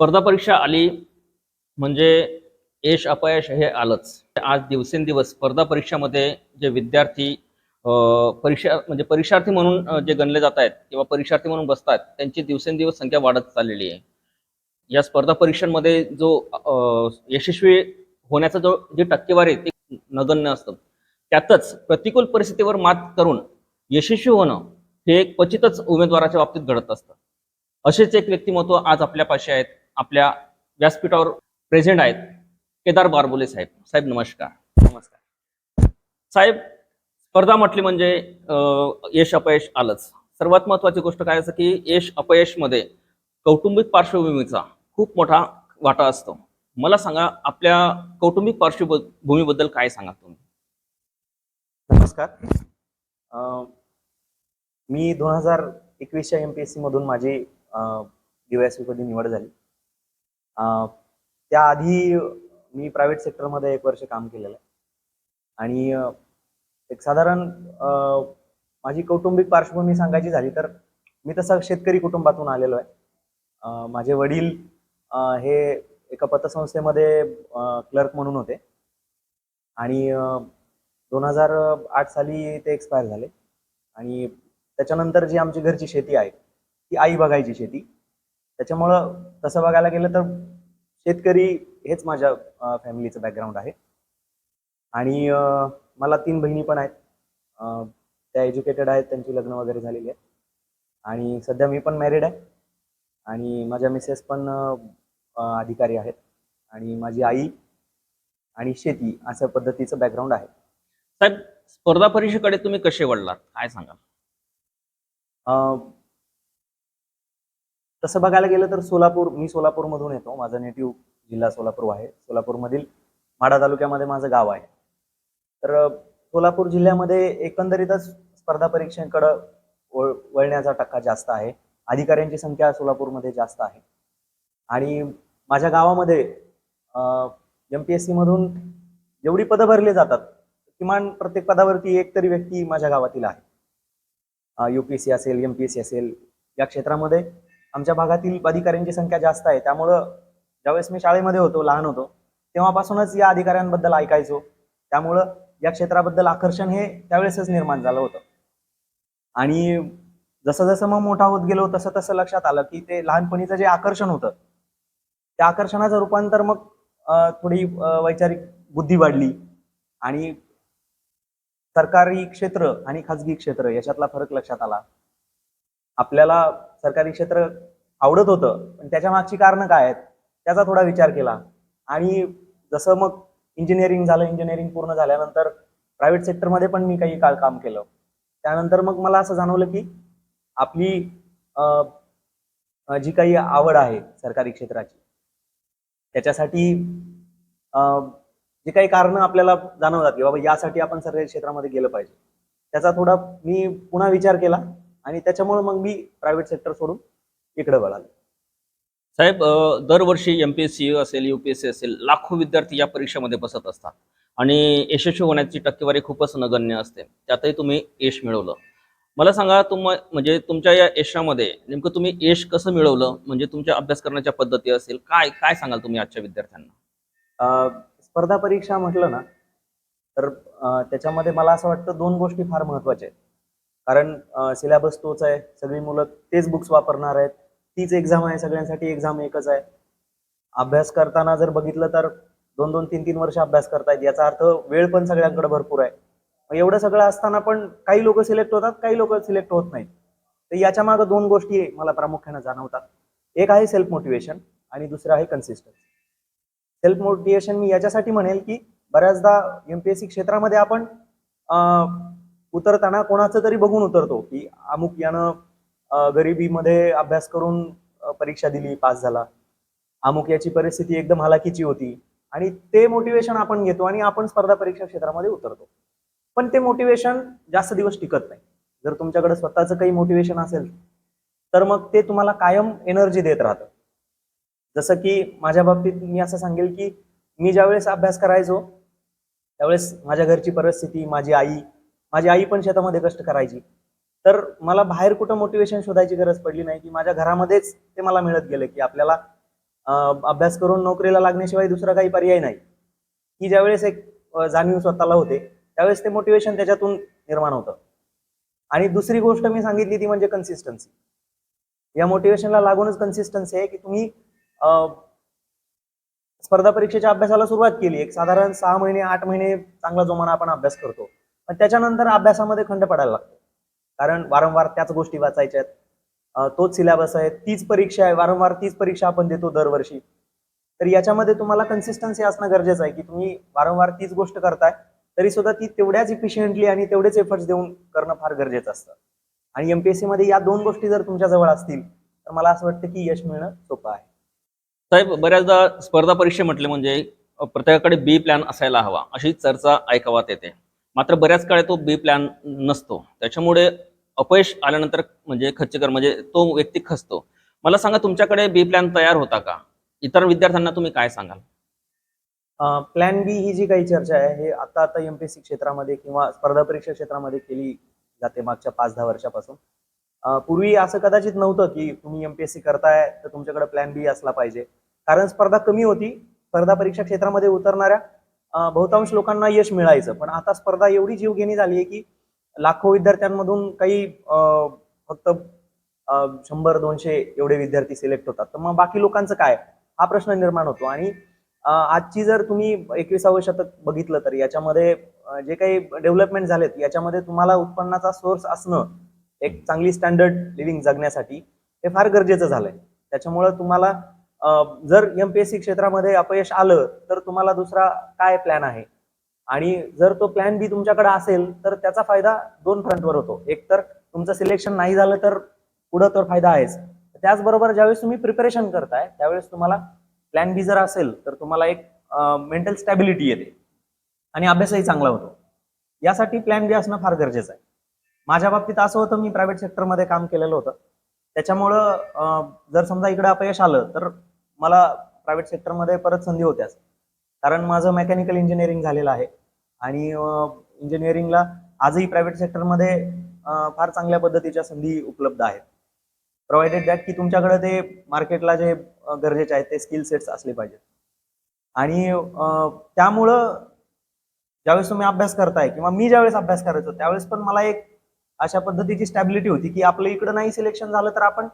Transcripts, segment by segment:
स्पर्धा परीक्षा आली म्हणजे यश अपयश हे आलंच. आज दिवसेंदिवस स्पर्धा परीक्षामध्ये जे विद्यार्थी परीक्षा म्हणजे परीक्षार्थी म्हणून जे गणले जात आहेत किंवा परीक्षार्थी म्हणून बसतात त्यांची दिवसेंदिवस संख्या वाढत चाललेली आहे. या स्पर्धा परीक्षांमध्ये जो यशस्वी होण्याचा जो जी टक्केवारी आहे ती नगण्य असतं. त्यातच प्रतिकूल परिस्थितीवर मात करून यशस्वी होणं हे क्वचितच उमेदवाराच्या बाबतीत घडत असतं. असेच एक व्यक्तिमत्व आज आपल्यापाशी आहेत. आपल्या व्यासपीठावर प्रेझेंट आहेत केदार बारबोले साहेब. साहेब नमस्कार. नमस्कार. साहेब स्पर्धा म्हटली म्हणजे यश अपयश आलंच. सर्वात महत्वाची गोष्ट काय असं की यश अपयशमध्ये कौटुंबिक पार्श्वभूमीचा खूप मोठा वाटा असतो. मला सांगा आपल्या कौटुंबिक पार्श्वभूमीबद्दल काय सांगा तुम्ही? नमस्कार. मी दोन हजार एकवीसच्या एम पी एस सी मधून माझी मध्ये निवड झाली. त्याआधी मी प्रायव्हेट सेक्टरमध्ये एक वर्ष काम केलेलं आहे. आणि एक साधारण माझी कौटुंबिक पार्श्वभूमी सांगायची झाली तर मी तसं शेतकरी कुटुंबातून आलेलो आहे. माझे वडील हे एका पतसंस्थेमध्ये क्लर्क म्हणून होते. आणि दोन हजार आठ साली ते एक्सपायर झाले. आणि त्याच्यानंतर जी आमची घरची शेती आहे ती आई बघायची शेती. त्याच्यामुळं तसं बघायला गेलं तर शेतकरी हेच माझ्या फॅमिलीचं बॅकग्राऊंड आहे. आणि मला तीन बहिणी पण आहेत. त्या एज्युकेटेड आहेत त्यांची लग्न वगैरे झालेली आहेत. आणि सध्या मी पण मॅरिड आहे. आणि माझ्या मिसेस पण अधिकारी आहेत. आणि माझी आई आणि शेती अशा पद्धतीचं बॅकग्राऊंड आहे. साहेब स्पर्धा परीक्षेकडे तुम्ही कसे वळलात? काय सांगाल? अं, तसं बघायला गेलं तर सोलापूर मी सोलापूरमधून येतो. माझा नेटिव्ह जिल्हा सोलापूर आहे. सोलापूरमधील माढा तालुक्यामध्ये माझं गाव आहे. तर सोलापूर जिल्ह्यामध्ये एकंदरीतच स्पर्धा परीक्षेकडं वळ वळण्याचा टक्का जास्त आहे. अधिकाऱ्यांची संख्या सोलापूरमध्ये जास्त आहे. आणि माझ्या गावामध्ये एम पी एस सीमधून जेवढी पदं भरली जातात किमान प्रत्येक पदावरती एक तरी व्यक्ती माझ्या गावातील आहे. यू पी एस सी असेल एम पी एस सी असेल या क्षेत्रामध्ये आमच्या भागातील अधिकाऱ्यांची संख्या जास्त आहे. त्यामुळं ज्यावेळेस मी शाळेमध्ये होतो लहान होतो तेव्हापासूनच या अधिकाऱ्यांबद्दल ऐकायचो. त्यामुळं या क्षेत्राबद्दल आकर्षण हे त्यावेळेसच निर्माण झालं होतं. आणि जसं जसं मग मोठा होत गेलो तसं तसं लक्षात आलं की ते लहानपणीचं जे आकर्षण होतं त्या आकर्षणाचं रूपांतर मग थोडी वैचारिक बुद्धी वाढली. आणि सरकारी क्षेत्र आणि खाजगी क्षेत्र याच्यातला फरक लक्षात आला. आपल्याला सरकारी क्षेत्र आवडत होतं पण त्याच्या मागची कारणं काय आहेत त्याचा थोडा विचार केला. आणि जसं मग इंजिनिअरिंग झालं इंजिनिअरिंग पूर्ण झाल्यानंतर प्रायव्हेट सेक्टरमध्ये पण मी काही काळ काम केलं. त्यानंतर मग मला असं जाणवलं की आपली जी काही आवड आहे सरकारी क्षेत्राची त्याच्यासाठी जे काही कारणं आपल्याला जाणवतात की बाबा यासाठी आपण सरकारी क्षेत्रामध्ये गेलं पाहिजे. त्याचा थोडा मी पुन्हा विचार केला. आणि त्याच्यामुळे मग मी प्रायव्हेट सेक्टर सोडून इकडे वळालो. साहेब दरवर्षी एम पी एस सी असेल यू पी एस सी असेल लाखो विद्यार्थी या परीक्षेमध्ये बसत असतात. आणि यशस्वी होण्याची टक्केवारी खूपच नगण्य असते. त्यातही तुम्ही यश मिळवलं. मला सांगा तुम म्हणजे तुमच्या या यशामध्ये नेमकं तुम्ही यश कसं मिळवलं? म्हणजे तुमच्या अभ्यास करण्याच्या पद्धती असेल काय काय सांगाल तुम्ही आजच्या विद्यार्थ्यांना? स्पर्धा परीक्षा म्हटलं ना तर त्याच्यामध्ये मला असं वाटतं दोन गोष्टी फार महत्त्वाच्या आहेत. कारण सिलेबस तोच आहे. सगळी मुलं तेच बुक्स वापरणार आहेत. तीच एक्झाम आहे. सगळ्यांसाठी एक्झाम एकच आहे. अभ्यास करताना जर बघितलं तर दोन दोन तीन तीन वर्ष अभ्यास करतायत याचा अर्थ वेळ पण सगळ्यांकडे भरपूर आहे. मग एवढं सगळं असताना पण काही लोक सिलेक्ट होतात काही लोक सिलेक्ट होत नाहीत. तर याच्या मागे दोन गोष्टी मला प्रामुख्याने जाणवतात. एक आहे सेल्फ मोटिवेशन आणि दुसरं आहे कन्सिस्टन्सी सेल्फ मोटिवेशन मी याच्यासाठी म्हणेल की बऱ्याचदा एमपीएससी क्षेत्रामध्ये आपण उतरताना कोणाचं तरी बघून उतरतो की अमुक यानं गरिबीमध्ये अभ्यास करून परीक्षा दिली पास झाला. अमुक याची परिस्थिती एकदम हलाखीची होती. आणि ते मोटिवेशन आपण घेतो आणि आपण स्पर्धा परीक्षा क्षेत्रामध्ये उतरतो. पण ते मोटिवेशन जास्त दिवस टिकत नाही. जर तुमच्याकडे स्वतःचं काही मोटिवेशन असेल तर मग ते तुम्हाला कायम एनर्जी देत राहतं. जसं की माझ्या बाबतीत मी असं सांगेल की मी ज्यावेळेस अभ्यास करायचो त्यावेळेस माझ्या घरची परिस्थिती माझी आई माझी आई पण शेतामध्ये कष्ट करायची. तर मला बाहेर कुठं मोटिवेशन शोधायची गरज पडली नाही की माझ्या घरामध्येच ते मला मिळत गेलं की आपल्याला अभ्यास करून नोकरीला लागण्याशिवाय दुसरा काही पर्याय नाही. ही ज्यावेळेस एक जाणीव स्वतःला होते त्यावेळेस ते मोटिवेशन त्याच्यातून निर्माण होतं. आणि दुसरी गोष्ट मी सांगितली ती म्हणजे कन्सिस्टन्सी या मोटिवेशनला लागूनच कन्सिस्टन्सी आहे की तुम्ही स्पर्धा परीक्षेच्या अभ्यासाला सुरुवात केली. एक साधारण सहा महिने आठ महिने चांगला जोमाना आपण अभ्यास करतो. पण त्याच्यानंतर अभ्यासामध्ये खंड पडायला लागतो. कारण वारंवार त्याच गोष्टी वाचायच्या आहेत तोच सिलेबस आहे तीच परीक्षा आहे वारंवार तीच परीक्षा आपण देतो दरवर्षी. तर याच्यामध्ये तुम्हाला कन्सिस्टन्सी असणं गरजेचं आहे की तुम्ही वारंवार तीच गोष्ट करताय तरी सुद्धा ती तेवढ्याच इफिशियंटली आणि तेवढेच एफर्ट्स देऊन करणं फार गरजेचं असतं. आणि एमपीएससी मध्ये या दोन गोष्टी जर तुमच्या जवळ असतील तर मला असं वाटतं की यश मिळणं सोपं आहे. साहेब बऱ्याचदा स्पर्धा परीक्षा म्हटले म्हणजे प्रत्येकाकडे बी प्लॅन असायला हवा अशी चर्चा ऐकावात येते. मात्र बऱ्याच काळी तो बी प्लॅन नसतो. त्याच्यामुळे अपयश आल्यानंतर म्हणजे खच्चीकर म्हणजे तो व्यक्ती खचतो. मला सांगा तुमच्याकडे बी प्लॅन तयार होता का? इतर विद्यार्थ्यांना तुम्ही काय सांगाल? प्लॅन बी ही जी काही चर्चा आहे हे आता आता एमपीएससी क्षेत्रामध्ये किंवा स्पर्धा परीक्षा क्षेत्रामध्ये केली जाते मागच्या पाच दहा वर्षापासून. पूर्वी असं कदाचित नव्हतं की तुम्ही एमपीएससी करताय तर तुमच्याकडे प्लॅन बी असला पाहिजे. कारण स्पर्धा कमी होती. स्पर्धा परीक्षा क्षेत्रामध्ये उतरणाऱ्या बहुतांश लोकांना यश मिळायचं. पण आता स्पर्धा एवढी जीवघेणी झाली आहे की लाखो विद्यार्थ्यांमधून काही फक्त शंभर दोनशे एवढे विद्यार्थी सिलेक्ट होतात. तर मग बाकी लोकांचं काय? हा प्रश्न निर्माण होतो. आणि आजची जर तुम्ही एकविसावं शतक बघितलं तर याच्यामध्ये जे काही डेव्हलपमेंट झालेत याच्यामध्ये तुम्हाला उत्पन्नाचा सोर्स असणं एक चांगली स्टँडर्ड लिव्हिंग जगण्यासाठी हे फार गरजेचं झालंय. त्याच्यामुळं तुम्हाला जर एम पी एस सी क्षेत्रामध्ये अपयश आलं तर तुम्हाला दुसरा काय प्लॅन आहे? आणि जर तो प्लॅन बी तुमच्याकडे असेल तर त्याचा फायदा दोन फ्रंटवर होतो. एक तर तुमचं सिलेक्शन नाही झालं तर पुढं तर फायदा आहेच. त्याचबरोबर ज्यावेळेस तुम्ही प्रिपरेशन करताय त्यावेळेस तुम्हाला प्लॅन बी जर असेल तर तुम्हाला एक मेंटल स्टॅबिलिटी येते. आणि अभ्यासही चांगला होतो. यासाठी प्लॅन बी असणं फार गरजेचं आहे. माझ्या बाबतीत असं होतं मी प्रायव्हेट सेक्टरमध्ये काम केलेलं होतं. त्याच्यामुळं जर समजा इकडे अपयश आलं तर मला प्रायव्हेट सेक्टरमध्ये परत संधी होत्याच कारण माझं मेकॅनिकल इंजिनिअरिंग झालेलं आहे. आणि इंजिनिअरिंगला आजही प्रायव्हेट सेक्टरमध्ये फार चांगल्या पद्धतीच्या संधी उपलब्ध आहेत. प्रोव्हाइडेड दॅट की तुमच्याकडे ते मार्केटला जे गरजेचे आहेत ते स्किल सेट्स असले पाहिजेत. आणि त्यामुळं ज्यावेळेस तुम्ही अभ्यास करताय किंवा मी ज्यावेळेस अभ्यास करायचो त्यावेळेस पण मला एक अशा पद्धतीची स्टॅबिलिटी होती की आपलं इकडं नाही सिलेक्शन झालं तर आपण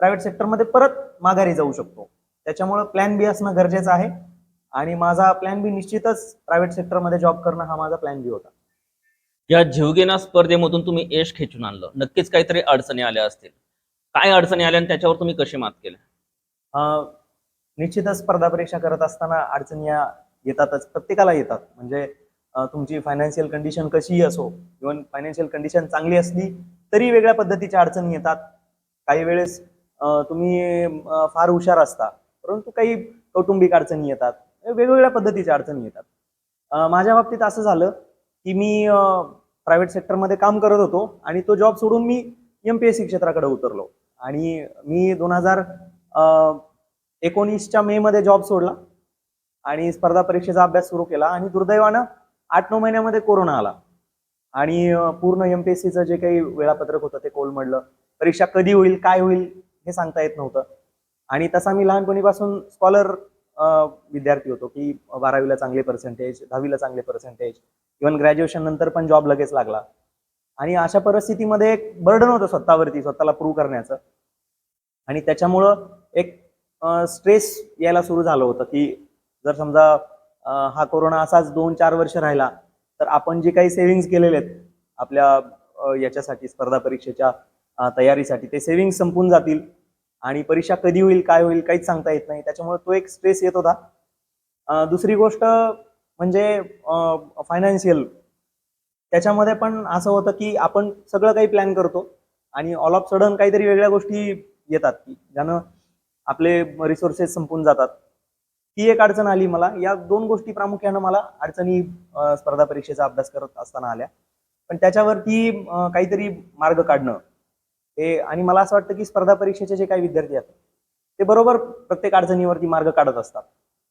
प्रायव्हेट सेक्टरमध्ये परत माघारी जाऊ शकतो. त्याच्यामुळं प्लॅन बी असणं गरजेचं आहे. आणि माझा प्लॅन बी निश्चितच प्रायव्हेट सेक्टरमध्ये जॉब करणं हा माझा प्लॅन बी होता. या जीवघेण्या स्पर्धेमधून तुम्ही यश खेचून आणलं. नक्कीच काहीतरी अडचणी आल्या असतील. काय अडचणी आल्या आणि त्याच्यावर तुम्ही कशी मात केली? निश्चितच स्पर्धा परीक्षा करत असताना अडचणी येतातच. प्रत्येकाला येतात. म्हणजे तुमची फायनान्शियल कंडिशन कशीही असो इव्हन फायनान्शियल कंडिशन चांगली असली तरी वेगळ्या पद्धतीच्या अडचणी येतात. काही वेळेस तुम्ही फार हुशार असता. परंतु काही कौटुंबिक अडचणी येतात वेगवेगळ्या पद्धतीच्या अडचणी येतात. माझ्या बाबतीत असं झालं की मी प्रायव्हेट सेक्टरमध्ये काम करत होतो आणि तो जॉब सोडून मी एमपीएससी क्षेत्राकडे उतरलो. आणि मी दोन हजार एकोणीसच्या मे मध्ये जॉब सोडला आणि स्पर्धा परीक्षेचा अभ्यास सुरू केला आणि दुर्दैवानं आठ नऊ महिन्यामध्ये कोरोना आला. आणि पूर्ण एम पी एस सीचं जे काही वेळापत्रक होतं ते कोलमडलं. परीक्षा कधी होईल काय होईल हे सांगता येत नव्हतं. आणि तसा मी लहानपणीपासून स्कॉलर विद्यार्थी होतो की बारावीला चांगले पर्सेंटेज दहावीला चांगले पर्सेंटेज इव्हन ग्रॅज्युएशन नंतर पण जॉब लगेच लागला. आणि अशा परिस्थितीमध्ये एक बर्डन होतं स्वतःवरती स्वतःला प्रूव्ह करण्याचं. आणि त्याच्यामुळं एक स्ट्रेस यायला सुरू झालं होतं की जर समजा हा कोरोना असाच दोन चार वर्ष राहिला तर आपण जे काही सेव्हिंग्स केलेले आहेत आपल्या याच्यासाठी स्पर्धा परीक्षेच्या तयारीसाठी ते सेव्हिंग संपून जातील. आणि परीक्षा कधी होईल काय होईल काहीच सांगता येत नाही. त्याच्यामुळे तो एक स्ट्रेस येत होता. दुसरी गोष्ट म्हणजे फायनान्शियल त्याच्यामध्ये पण असं होतं की आपण सगळं काही प्लॅन करतो आणि ऑल ऑफ सडन काहीतरी वेगळ्या गोष्टी येतात. की ज्यानं आपले रिसोर्सेस संपून जातात. ती एक अडचण आली मला. या दोन गोष्टी प्रामुख्यानं मला अडचणी स्पर्धा परीक्षेचा अभ्यास करत असताना आल्या. पण त्याच्यावरती काहीतरी मार्ग काढणं. हे आणि मला असं वाटतं की स्पर्धा परीक्षेचे जे काही विद्यार्थी आहेत ते बरोबर प्रत्येक अडचणीवरती मार्ग काढत असतात.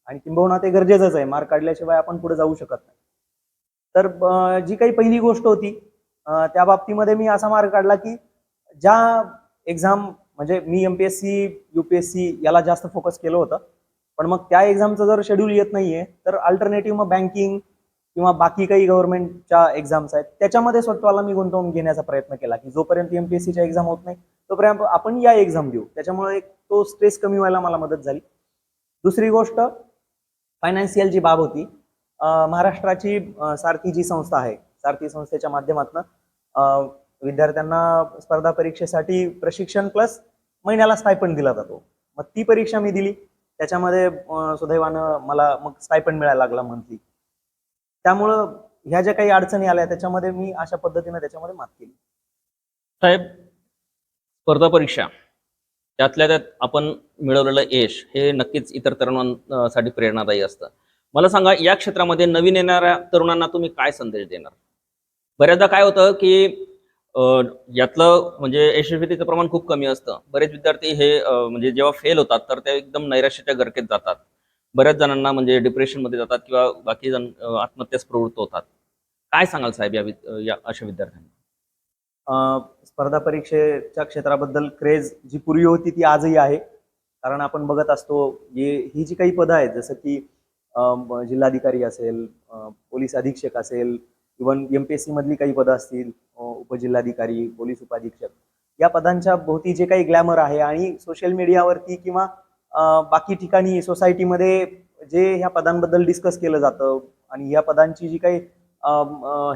आणि किंबहुना ते गरजेचंच आहे मार्ग काढल्याशिवाय आपण पुढे जाऊ शकत नाही. तर जी काही पहिली गोष्ट होती त्या बाबतीमध्ये मी असा मार्ग काढला की ज्या एक्झाम म्हणजे मी एमपीएससी सी याला जास्त फोकस केलं होतं. पण मग त्या एक्झामचं जर शेड्यूल येत नाहीये तर अल्टरनेटिव्ह मग बँकिंग किंवा बाकी काही गव्हर्नमेंटच्या एक्झाम्स आहेत त्याच्यामध्ये स्वतःला मी गुंतवून घेण्याचा प्रयत्न केला की जोपर्यंत एमपीएससीच्या एक्झाम होत नाही तोपर्यंत आपण या एक्झाम देऊ. त्याच्यामुळे एक तो स्ट्रेस कमी व्हायला मला मदत झाली. दुसरी गोष्ट फायनान्शियल जी बाब होती महाराष्ट्राची सारथी जी संस्था आहे सारथी संस्थेच्या माध्यमातून विद्यार्थ्यांना स्पर्धा परीक्षेसाठी प्रशिक्षण प्लस महिन्याला स्टायपंड दिला जातो. मग ती परीक्षा मी दिली. त्याच्यामध्ये सुदैवानं मला मग स्टायपंड मिळायला लागला मंथली त्यामुळं ह्या ज्या काही अडचणी आल्या त्याच्यामध्ये मी अशा पद्धतीने त्याच्यामध्ये मात केली. साहेब स्पर्धा परीक्षा त्यातल्या त्यात आपण मिळवलेलं यश हे नक्कीच इतर तरुणांसाठी प्रेरणादायी असतं. मला सांगा या क्षेत्रामध्ये नवीन येणाऱ्या तरुणांना तुम्ही काय संदेश देणार? बऱ्याचदा काय होतं की यातलं म्हणजे यशस्वीतेचं प्रमाण खूप कमी असतं. बरेच विद्यार्थी हे म्हणजे जेव्हा फेल होतात तर ते एकदम नैराश्याच्या गरकेत जातात. बऱ्याच जणांना म्हणजे डिप्रेशनमध्ये जातात किंवा बाकी जण आत्महत्यास प्रवृत्त होतात. काय सांगाल साहेब या या अशा विद्यार्थ्यांना? स्पर्धा परीक्षेच्या क्षेत्राबद्दल क्रेज जी पूर्वी होती ती आजही आहे. कारण आपण बघत असतो हे ही जी काही पदं आहेत जसं की जिल्हाधिकारी असेल पोलीस अधीक्षक असेल even M P S C मधली काही पदं असतील उपजिल्हाधिकारी पोलीस उपाधीक्षक या पदांच्या भोवती जे काही ग्लॅमर आहे आणि सोशल मीडियावरती किंवा बाकी ठिकाणी सोसायटीमध्ये जे ह्या पदांबद्दल डिस्कस केलं जातं आणि या पदांची जी काही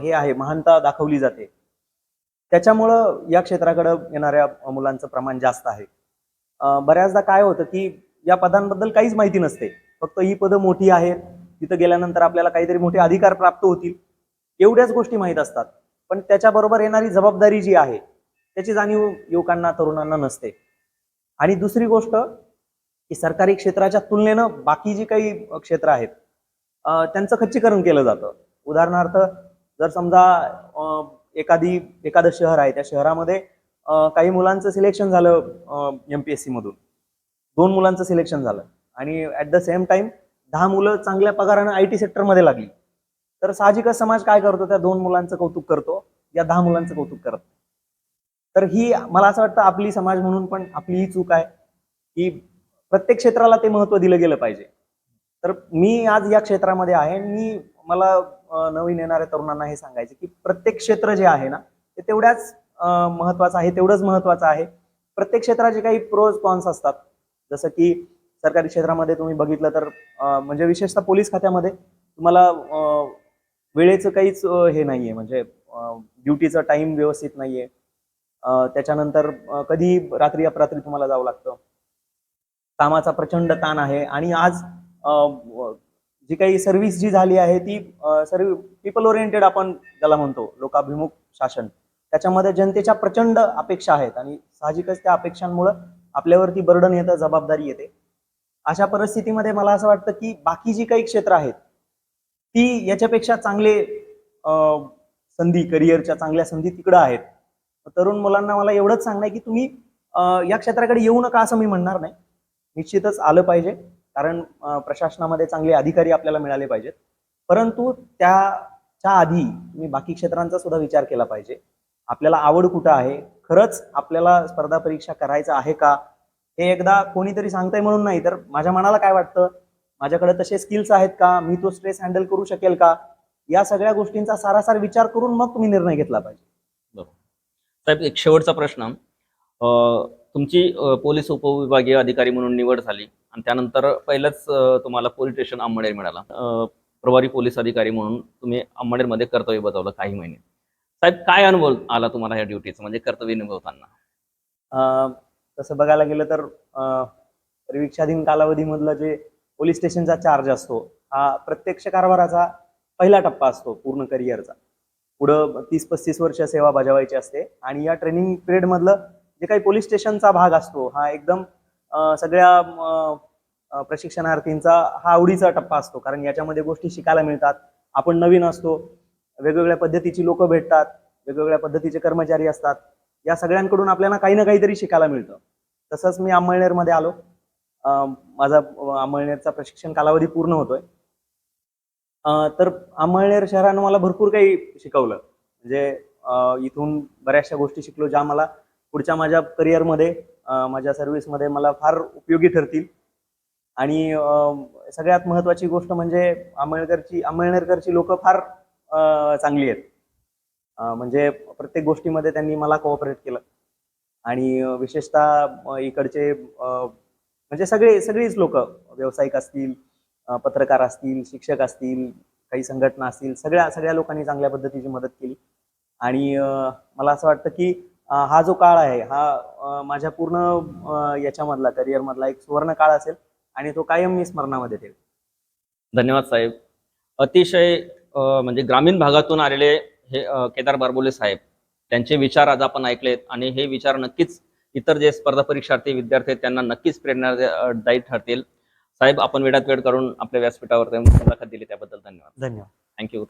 हे आहे महानता दाखवली जाते त्याच्यामुळं या क्षेत्राकडे येणाऱ्या मुलांचं प्रमाण जास्त आहे. बऱ्याचदा काय होतं की या पदांबद्दल काहीच माहिती नसते. फक्त ही पदं मोठी आहेत तिथं गेल्यानंतर आपल्याला काहीतरी मोठे अधिकार प्राप्त होतील एवढ्याच गोष्टी माहीत असतात. पण त्याच्याबरोबर येणारी जबाबदारी जी आहे त्याची जाणीव युवकांना तरुणांना नसते. आणि दुसरी गोष्ट की सरकारी क्षेत्राच्या तुलनेनं बाकी जी काही क्षेत्र आहेत त्यांचं खच्चीकरण केलं जातं. उदाहरणार्थ जर समजा एखादी एखादं शहर आहे त्या शहरामध्ये काही मुलांचं सिलेक्शन झालं एम पी एस सीमधून दोन मुलांचं सिलेक्शन झालं. आणि ऍट द सेम टाइम दहा मुलं चांगल्या पगारानं आय टी सेक्टरमध्ये लागली. तर साहजिकच समाज काय करतो? त्या दोन मुलांचं कौतुक करतो या दहा मुलांचं कौतुक करत. तर ही मला असं वाटतं आपली समाज म्हणून पण आपली ही चूक आहे की प्रत्येक क्षेत्राला ते महत्त्व दिलं गेलं पाहिजे. तर मी आज या क्षेत्रामध्ये आहे. मी मला नवीन येणाऱ्या तरुणांना हे सांगायचं की प्रत्येक क्षेत्र जे आहे ना ते तेवढ्याच महत्वाचं आहे तेवढंच महत्वाचं आहे. प्रत्येक क्षेत्राचे काही प्रोज कॉन्स असतात. जसं की सरकारी क्षेत्रामध्ये तुम्ही बघितलं तर म्हणजे विशेषतः पोलीस खात्यामध्ये तुम्हाला वेळेचं काहीच हे हे नाहीये. म्हणजे ड्युटीचं टाइम व्यवस्थित नाहीये. त्याच्यानंतर कधी रात्री अपरात्री तुम्हाला जावं लागतं. कामाचा प्रचंड ताण आहे. आणि आज जी काही सर्व्हिस जी झाली आहे ती सर्व पीपल ओरिएंटेड आपण ज्याला म्हणतो लोकाभिमुख शासन त्याच्यामध्ये जनतेच्या प्रचंड अपेक्षा आहेत. आणि साहजिकच त्या अपेक्षांमुळं आपल्यावरती बर्डन येतं जबाबदारी येते. अशा परिस्थितीमध्ये मला असं वाटतं की बाकी जी काही क्षेत्र आहेत ती याच्यापेक्षा चांगले अं, संधी करिअरच्या चांगल्या संधी तिकडं आहेत. तरुण मुलांना मला एवढंच सांगणं आहे की तुम्ही या क्षेत्राकडे येऊ नका असं मी म्हणणार नाही. निश्चितच आलं पाहिजे. कारण प्रशासनामध्ये चांगले अधिकारी आपल्याला मिळाले पाहिजेत. परंतु त्याच्या आधी तुम्ही बाकी क्षेत्रांचा सुद्धा विचार केला पाहिजे. आपल्याला आवड कुठं आहे? खरंच आपल्याला स्पर्धा परीक्षा करायचं आहे का? हे एकदा कोणीतरी सांगतंय म्हणून नाही तर माझ्या मनाला काय वाटतं? माझ्याकडे तसे स्किल्स आहेत का? मी तो स्ट्रेस हँडल करू शकेल का? या सगळ्या गोष्टींचा सारासार विचार करून मग तुम्ही निर्णय घेतला पाहिजे. साहेब एक शेवटचा प्रश्न. तुमची पोलीस उपविभागीय अधिकारी म्हणून निवड झाली आणि त्यानंतर पहिलंच तुम्हाला पोलीस स्टेशन आंबडेर मिळाला. प्रभारी पोलीस अधिकारी म्हणून तुम्ही आंबडेरमध्ये कर्तव्य बजावलं काही महिने. साहेब काय अनुभव आला तुम्हाला या ड्युटीचा म्हणजे कर्तव्य निभवताना. अं, तसं बघायला गेलं तर अं, कालावधीमधला जे पोलीस स्टेशनचा चार्ज असतो हा प्रत्यक्ष कारभाराचा पहिला टप्पा असतो पूर्ण करिअरचा पुढं तीस पस्तीस वर्ष सेवा बजावायची असते आणि या ट्रेनिंग पिरियडमधलं जे काही पोलीस स्टेशनचा भाग असतो हा एकदम सगळ्या प्रशिक्षणार्थींचा हा आवडीचा टप्पा असतो. कारण याच्यामध्ये गोष्टी शिकायला मिळतात. आपण नवीन असतो. वेगवेगळ्या पद्धतीची लोक भेटतात. वेगवेगळ्या पद्धतीचे कर्मचारी असतात. या सगळ्यांकडून आपल्याला काही ना काहीतरी शिकायला मिळतं. तसंच मी अंमळनेरमध्ये आलो. अं, माझा अं, अंमळनेरचा प्रशिक्षण कालावधी पूर्ण होतोय. तर अंमळनेर शहरानं मला भरपूर काही शिकवलं. म्हणजे इथून बऱ्याचशा गोष्टी शिकलो ज्या मला पुढच्या माझ्या करिअरमध्ये माझ्या सर्व्हिसमध्ये मला फार उपयोगी ठरतील. आणि सगळ्यात महत्त्वाची गोष्ट म्हणजे आंबेडकरची आंबेडकरची लोक फार चांगली आहेत. म्हणजे प्रत्येक गोष्टीमध्ये त्यांनी मला कोऑपरेट केलं. आणि विशेषतः इकडचे म्हणजे सगळे सगळीच लोक व्यावसायिक असतील पत्रकार असतील शिक्षक असतील काही संघटना असतील सगळ्या सगळ्या लोकांनी चांगल्या पद्धतीची मदत केली. आणि मला असं वाटतं की हा जो काळ आहे हा माझ्या पूर्ण याच्यामधला करिअरमधला एक सुवर्ण काळ असेल आणि तो कायम मी स्मरणामध्ये ठेवेल धन्यवाद साहेब. अतिशय म्हणजे ग्रामीण भागातून आलेले हे केदार बारबोले साहेब त्यांचे विचार आज आपण ऐकलेत आणि हे विचार नक्कीच इतर जे स्पर्धा परीक्षार्थी विद्यार्थी आहेत त्यांना नक्कीच प्रेरणादायी ठरतील. साहेब आपण वेळात वेळ करून आपल्या व्यासपीठावर मुलाखत दिली त्याबद्दल धन्यवाद. धन्यवाद. थँक्यू